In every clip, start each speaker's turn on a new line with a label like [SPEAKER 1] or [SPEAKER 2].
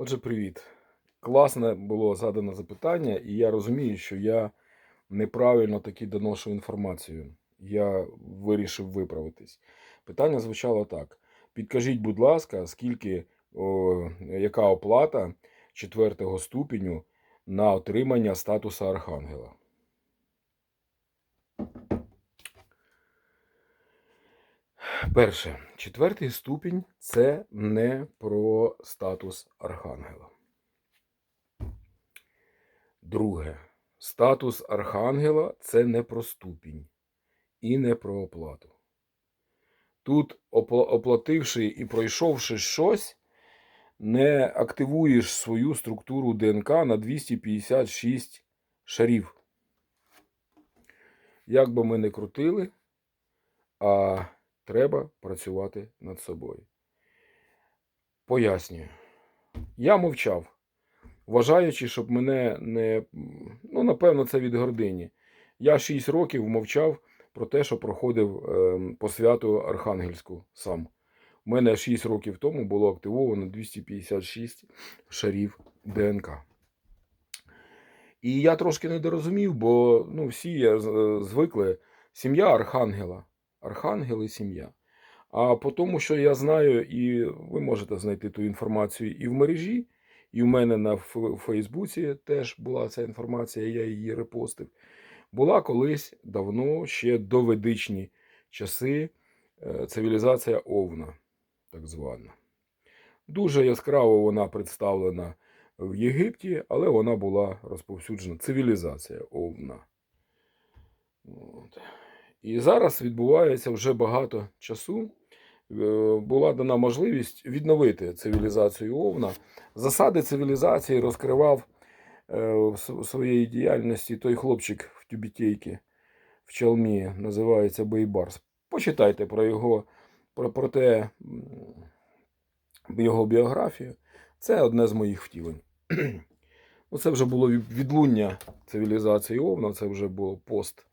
[SPEAKER 1] Отже, привіт. Класне було задано запитання, і я розумію, що я неправильно таки доношу інформацію. Я вирішив виправитись. Питання звучало так: підкажіть, будь ласка, скільки о, яка оплата четвертого ступеню на отримання статуса архангела? Перше, четвертий ступінь це не про статус архангела. Друге, статус архангела це не про ступінь і не про оплату. Тут, оплативши і пройшовши щось, не активуєш свою структуру ДНК на 256 шарів. Як би ми не крутили, а треба працювати над собою. Пояснюю. Я мовчав, вважаючи, щоб мене не. Ну, напевно, це від гордині. Я 6 років мовчав про те, що проходив ем, посвяту Архангельську сам. У мене 6 років тому було активовано 256 шарів ДНК. І я трошки недорозумів, бо ну, всі е, звикли сім'я Архангела. Архангел і сім'я. А по тому, що я знаю, і ви можете знайти ту інформацію і в мережі, і в мене на Фейсбуці теж була ця інформація, я її репостив. Була колись давно, ще доведичні часи, е, цивілізація Овна, так звана. Дуже яскраво вона представлена в Єгипті, але вона була розповсюджена. Цивілізація Овна. От. І зараз відбувається вже багато часу. Е, Була дана можливість відновити цивілізацію Овна. Засади цивілізації розкривав е, в своєї діяльності той хлопчик в тюбітейки в Чалмі, називається Бейбарс. Почитайте про його, про, про те, його біографію. Це одне з моїх втілень. Ну, це вже було відлуння цивілізації Овна, це вже було пост.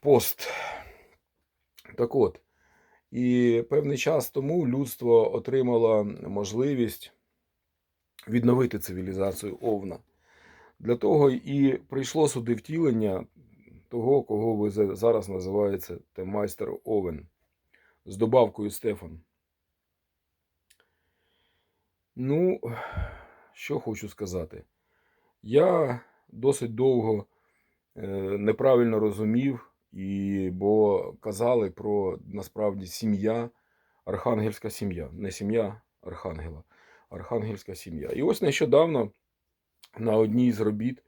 [SPEAKER 1] Пост. Так от. І певний час тому людство отримало можливість відновити цивілізацію Овна. Для того і прийшло сюди втілення того, кого ви зараз називаєте те майстер Овен з добавкою Стефан. Ну, що хочу сказати. Я досить довго е, неправильно розумів, і, бо казали про насправді сім'я, архангельська сім'я, не сім'я Архангела, архангельська сім'я. І ось нещодавно на одній з робіт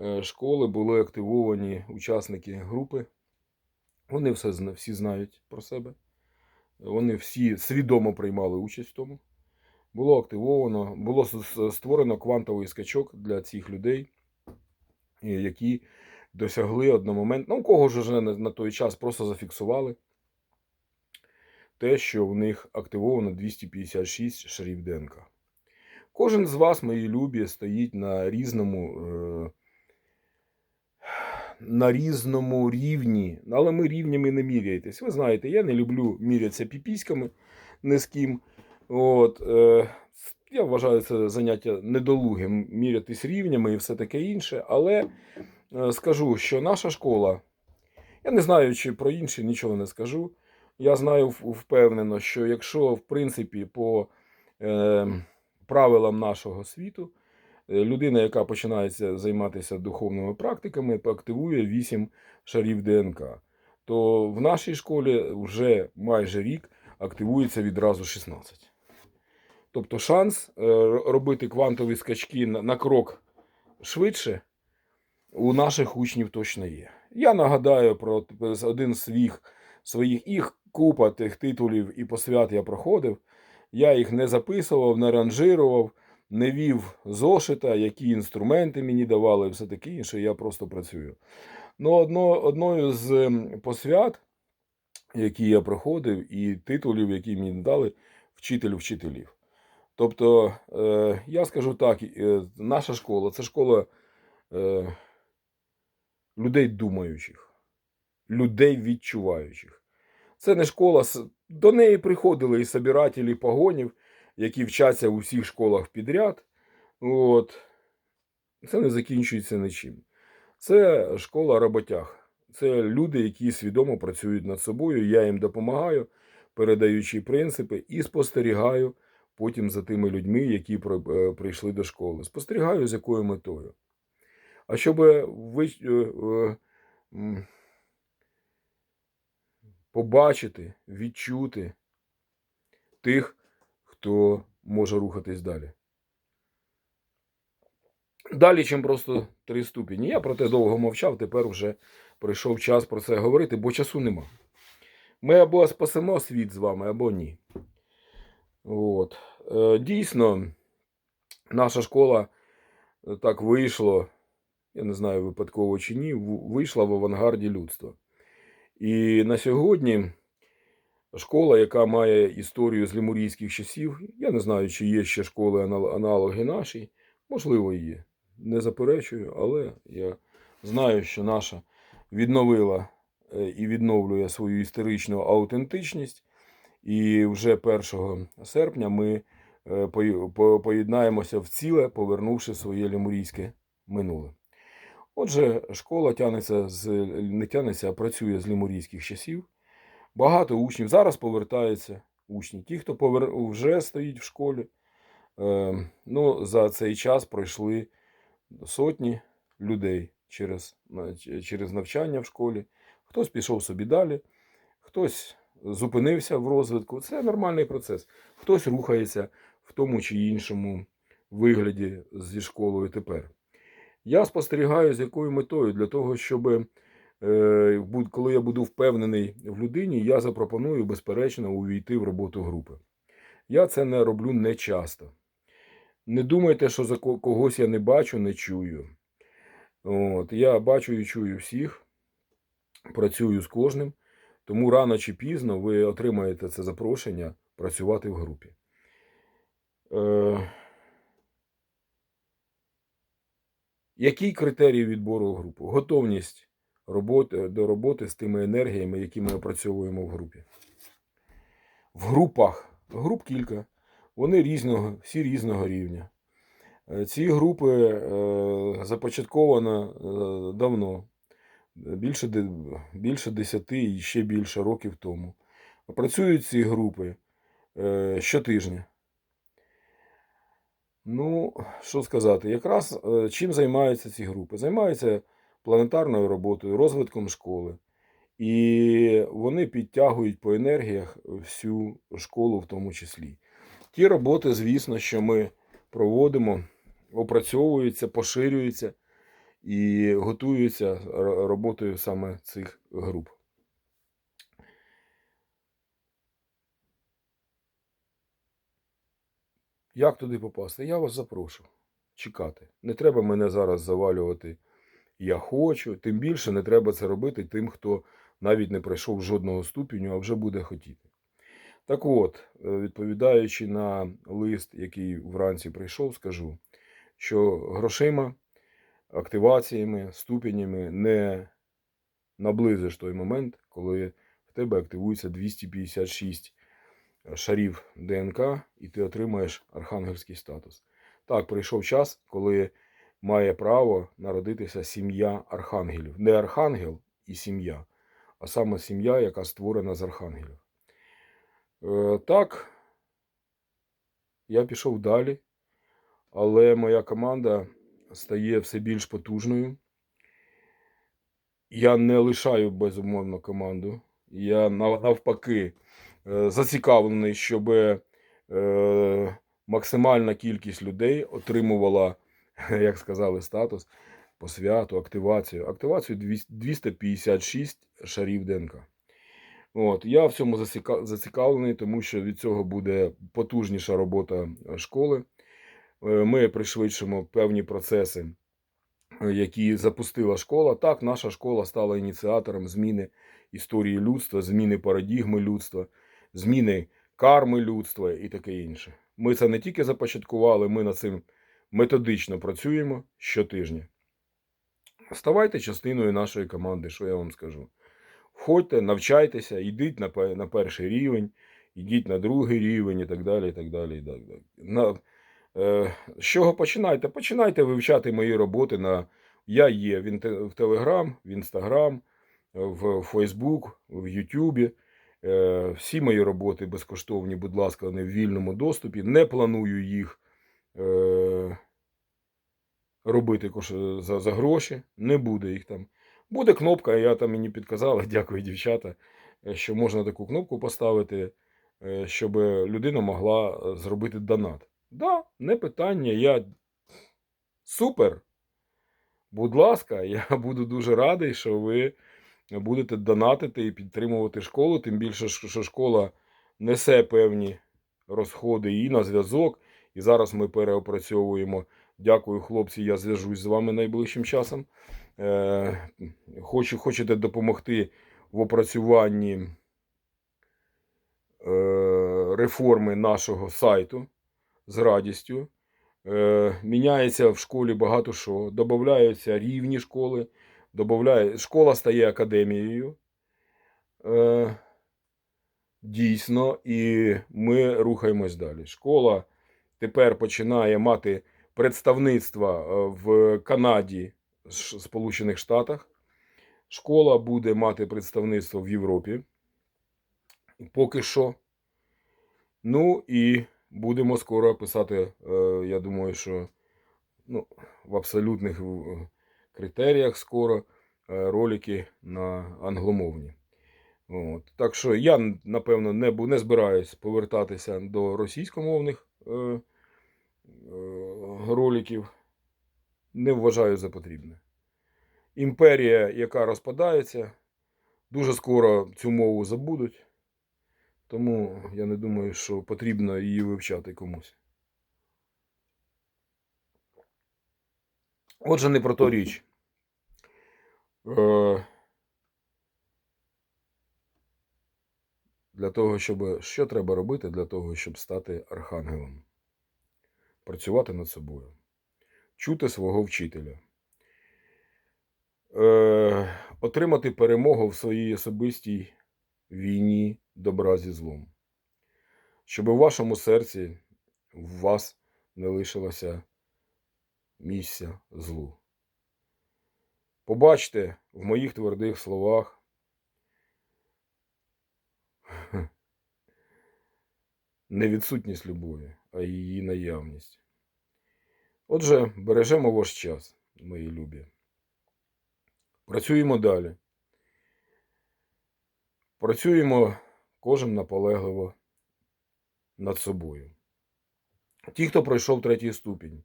[SPEAKER 1] е, школи були активовані учасники групи. Вони все, всі знають про себе. Вони всі свідомо приймали участь в тому. Було активовано, було створено квантовий скачок для цих людей, е, які досягли одномоментно, ну, кого ж вже на, той час просто зафіксували те, що в них активовано 256 шарів ДНК. Кожен з вас, мої любі, стоїть на різному, е, на різному рівні, але ми рівнями не міряєтесь. Ви знаєте, я не люблю мірятися піпіськами ні з ким. От, е, я вважаю це заняття недолугим мірятись рівнями і все таке інше. Але скажу, що наша школа, я не знаю, чи про інші нічого не скажу. Я знаю впевнено, що якщо, в принципі, по е, правилам нашого світу, е, людина, яка починає займатися духовними практиками, активує 8 шарів ДНК, то в нашій школі вже майже рік активується відразу 16. Тобто шанс е, робити квантові скачки на крок швидше у наших учнів точно є. Я нагадаю про один з своїх, своїх їх купа тих титулів і посвят я проходив. Я їх не записував, не ранжирував, не вів зошита, які інструменти мені давали, все таке інше. Я просто працюю. Ну, одно, одною з посвят, які я проходив, і титулів, які мені дали, вчитель вчителів. Тобто, е, я скажу так, е, наша школа це школа е, людей думаючих, людей відчуваючих. Це не школа, до неї приходили і собирателі погонів, які вчаться у всіх школах підряд. От. Це не закінчується нічим. Це школа роботяг. Це люди, які свідомо працюють над собою. Я їм допомагаю, передаючи принципи, і спостерігаю потім за тими людьми, які е, прийшли до школи. Спостерігаю, з якою метою. А щоб ви е, е, побачити, відчути тих, хто може рухатись далі. Далі, чим просто три ступені. Я про те довго мовчав, тепер вже прийшов час про це говорити, бо часу нема. Ми або спасемо світ з вами, або ні. От. Е, Дійсно, наша школа так вийшло, я не знаю, випадково чи ні, вийшла в авангарді людства. І на сьогодні школа, яка має історію з лемурійських часів, я не знаю, чи є ще школи аналоги нашій, можливо, є. Не заперечую, але я знаю, що наша відновила е, і відновлює свою історичну аутентичність. І вже 1 серпня ми е, поєднаємося в ціле, повернувши своє лемурійське минуле. Отже, школа тянеться з не тянеться, а працює з лемурійських часів. Багато учнів зараз повертаються учні. Ті, хто повер... вже стоїть в школі, е, ну, за цей час пройшли сотні людей через, через навчання в школі. Хтось пішов собі далі, хтось зупинився в розвитку. Це нормальний процес. Хтось рухається в тому чи іншому вигляді зі школою тепер. Я спостерігаю, з якою метою, для того, щоб е, коли я буду впевнений в людині, я запропоную, безперечно, увійти в роботу групи. Я це не роблю не часто. Не думайте, що за когось я не бачу, не чую. От, я бачу і чую всіх, працюю з кожним, тому рано чи пізно ви отримаєте це запрошення працювати в групі. Е, який критерій відбору в групу? Готовність роботи, до роботи з тими енергіями, які ми опрацьовуємо в групі. В групах, груп кілька, вони різного, всі різного рівня. Е, Ці групи е, започатковано е, давно, більше, більше 10 і ще більше років тому. Працюють ці групи е, щотижня. Ну, що сказати, якраз е, чим займаються ці групи? Займаються планетарною роботою, розвитком школи. І вони підтягують по енергіях всю школу в тому числі. Ті роботи, звісно, що ми проводимо, опрацьовуються, поширюються і готуються роботою саме цих груп. Як туди попасти? Я вас запрошу чекати. Не треба мене зараз завалювати. Я хочу, тим більше не треба це робити тим, хто навіть не пройшов жодного ступеню, а вже буде хотіти. Так от, е, відповідаючи на лист, який вранці прийшов, скажу, що грошима, активаціями, ступенями не наблизиш той момент, коли в тебе активується 256 шарів ДНК, і ти отримаєш архангельський статус. Так, прийшов час, коли має право народитися сім'я архангелів. Не архангел і сім'я, а саме сім'я, яка створена з архангелів. Е, Так, я пішов далі, але моя команда стає все більш потужною. Я не лишаю безумовно команду. Я навпаки зацікавлений, щоб е, максимальна кількість людей отримувала, як сказали, статус, посвяту, активацію. Активацію 256 шарів ДНК. От, я в цьому зацікавлений, тому що від цього буде потужніша робота школи. Е, Ми пришвидшимо певні процеси, е, які запустила школа. Так, наша школа стала ініціатором зміни історії людства, зміни парадігми людства, зміни карми людства і таке інше. Ми це не тільки започаткували, ми над цим методично працюємо щотижня. Ставайте частиною нашої команди, що я вам скажу. Входьте, навчайтеся, йдіть на, перший рівень, йдіть на другий рівень і так далі. І так далі, і так далі. На, е, з чого починайте? Починайте вивчати мої роботи на. Я є в Телеграм, в Інстаграм, в Фейсбук, в Ютубі. Е, Всі мої роботи безкоштовні, будь ласка, вони в вільному доступі. Не планую їх е, робити за, за гроші. Не буде їх там. Буде кнопка, я там мені підказала, дякую, дівчата, е, що можна таку кнопку поставити, щоб людина могла зробити донат. Да, не питання. Я супер. Будь ласка, я буду дуже радий, що ви будете донатити і підтримувати школу. Тим більше, що школа несе певні розходи і на зв'язок. І зараз ми переопрацьовуємо. Дякую, хлопці. Я зв'яжусь з вами найближчим часом. Е, хочу, хочете допомогти в опрацюванні е, реформи нашого сайту з радістю. Е, міняється в школі багато що. Добавляються рівні школи. Добавляє... Школа стає академією. Е, дійсно, і ми рухаємось далі. Школа тепер починає мати представництво е, в Канаді, Сполучених Штатах. Школа буде мати представництво в Європі. Поки що. Ну і будемо скоро писати, е, я думаю, що ну, в абсолютних критеріях скоро е, ролики на англомовні. От. Так що я, напевно, не, не збираюсь повертатися до російськомовних е, е, роликів. Не вважаю за потрібне. Імперія, яка розпадається, дуже скоро цю мову забудуть. Тому я не думаю, що потрібно її вивчати комусь. Отже, не про то річ. Е, Для того, щоб. Що треба робити для того, щоб стати архангелом? Працювати над собою, чути свого вчителя, е, отримати перемогу в своїй особистій війні добра зі злом. Щоб у вашому серці в вас не лишилося місця злу. Побачте в моїх твердих словах не відсутність любові, а її наявність. Отже, бережемо ваш час, мої любі. Працюємо далі. Працюємо кожен наполегливо над собою. Ті, хто пройшов третій ступінь,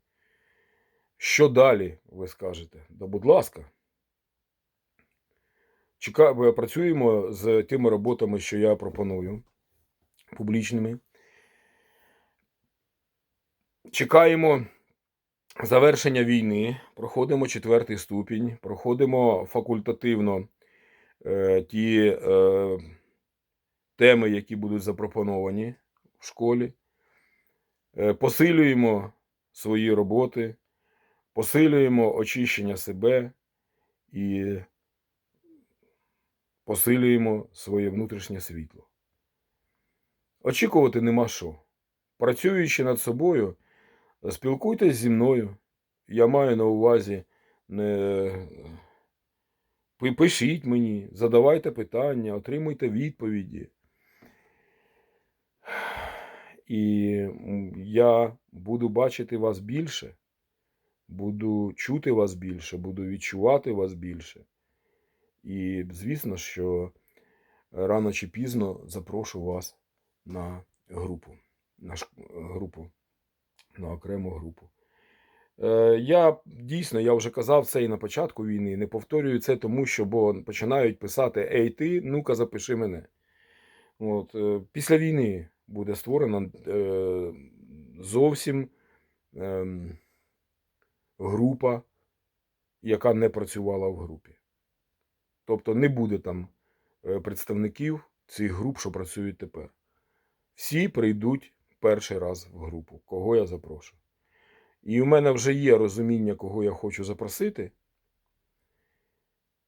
[SPEAKER 1] що далі, ви скажете? Да, будь ласка. Чека... Працюємо з тими роботами, що я пропоную, публічними. Чекаємо завершення війни, проходимо четвертий ступінь, проходимо факультативно е, ті е, теми, які будуть запропоновані в школі. Е, посилюємо свої роботи, посилюємо очищення себе і посилюємо своє внутрішнє світло. Очікувати нема що. Працюючи над собою, спілкуйтесь зі мною. Я маю на увазі не пишіть мені, задавайте питання, отримуйте відповіді. І я буду бачити вас більше, буду чути вас більше, буду відчувати вас більше. І звісно, що рано чи пізно запрошу вас на групу, на групу, на окрему групу. Е, Я дійсно, я вже казав це і на початку війни. Не повторюю це тому, що бо починають писати Ей, ти, ну-ка, запиши мене. От, е, після війни буде створена е, зовсім ем, група, яка не працювала в групі. Тобто не буде там е, представників цих груп, що працюють тепер. Всі прийдуть перший раз в групу, кого я запрошую. І у мене вже є розуміння, кого я хочу запросити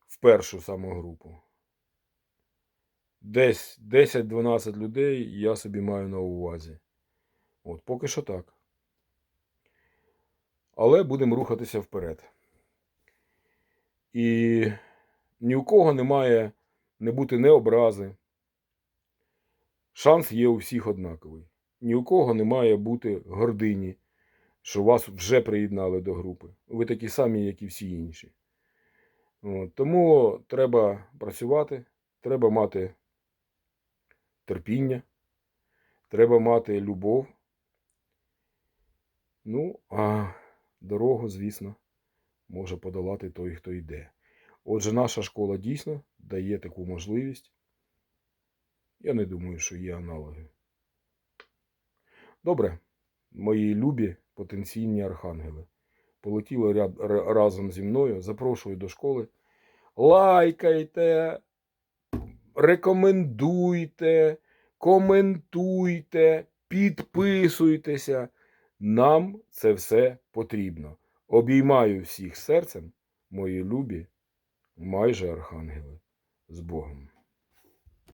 [SPEAKER 1] в першу саму групу. десь 10-12 людей я собі маю на увазі. От, поки що так. Але будемо рухатися вперед. І ні у кого немає не бути не образи. Шанс є у всіх однаковий. Ні у кого не має бути гордині, що вас вже приєднали до групи. Ви такі самі, як і всі інші. От, тому треба працювати, треба мати терпіння, треба мати любов. Ну, а дорогу, звісно, може подолати той, хто йде. Отже, наша школа дійсно дає таку можливість. Я не думаю, що є аналоги. Добре, мої любі потенційні архангели. Полетіли ряд, разом зі мною. Запрошую до школи. Лайкайте, рекомендуйте, коментуйте, підписуйтеся. Нам це все потрібно. Обіймаю всіх серцем, мої любі, майже архангели. З Богом.